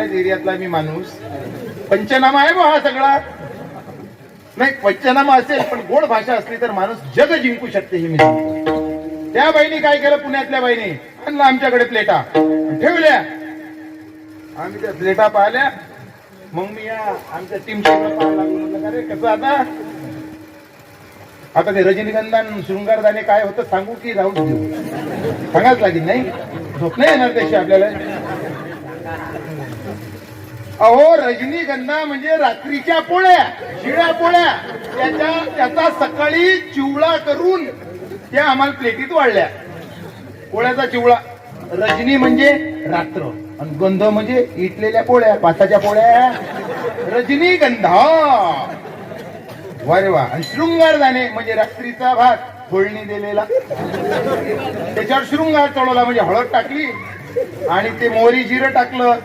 आपल्याच एरियातला मी माणूस. पंचनामा आहे बा हा सगळा. नाही पंचनामा असेल पण गोड भाषा असली तर माणूस जग जिंकू शकते ही मी. त्या बाईने काय केलं पुण्यातल्या बाईने? आणलं आमच्याकडे प्लेटा. ठेवल्या. आम्ही त्या प्लेटा पाहिल्या. मग मी या आमच्या टीम अरे रे कसं आता? आता ते रजनीगंधान शृंगारदाने काय होतं सांगू की राहू देऊ? सांगाच लागेल नाही? झोप नाही येणार त्याशी आपल्याला? अहो रजनीगंधा म्हणजे रात्रीच्या पोळ्या शिळ्या पोळ्या. त्याच्या त्याचा सकाळी चिवळा करून त्या आम्हाला प्लेटीत वाढल्या. पोळ्याचा चिवळा रजनी म्हणजे रात्र. आणि गंध म्हणजे इटलेल्या पोळ्या पाताच्या पोळ्या. रजनीगंधा वा रे वा. आणि शृंगार जाणे म्हणजे रात्रीचा भात फोडणी दिलेला. त्याच्यावर शृंगार चढवला म्हणजे हळद टाकली. आणि ते मोहरी जिरं टाकलं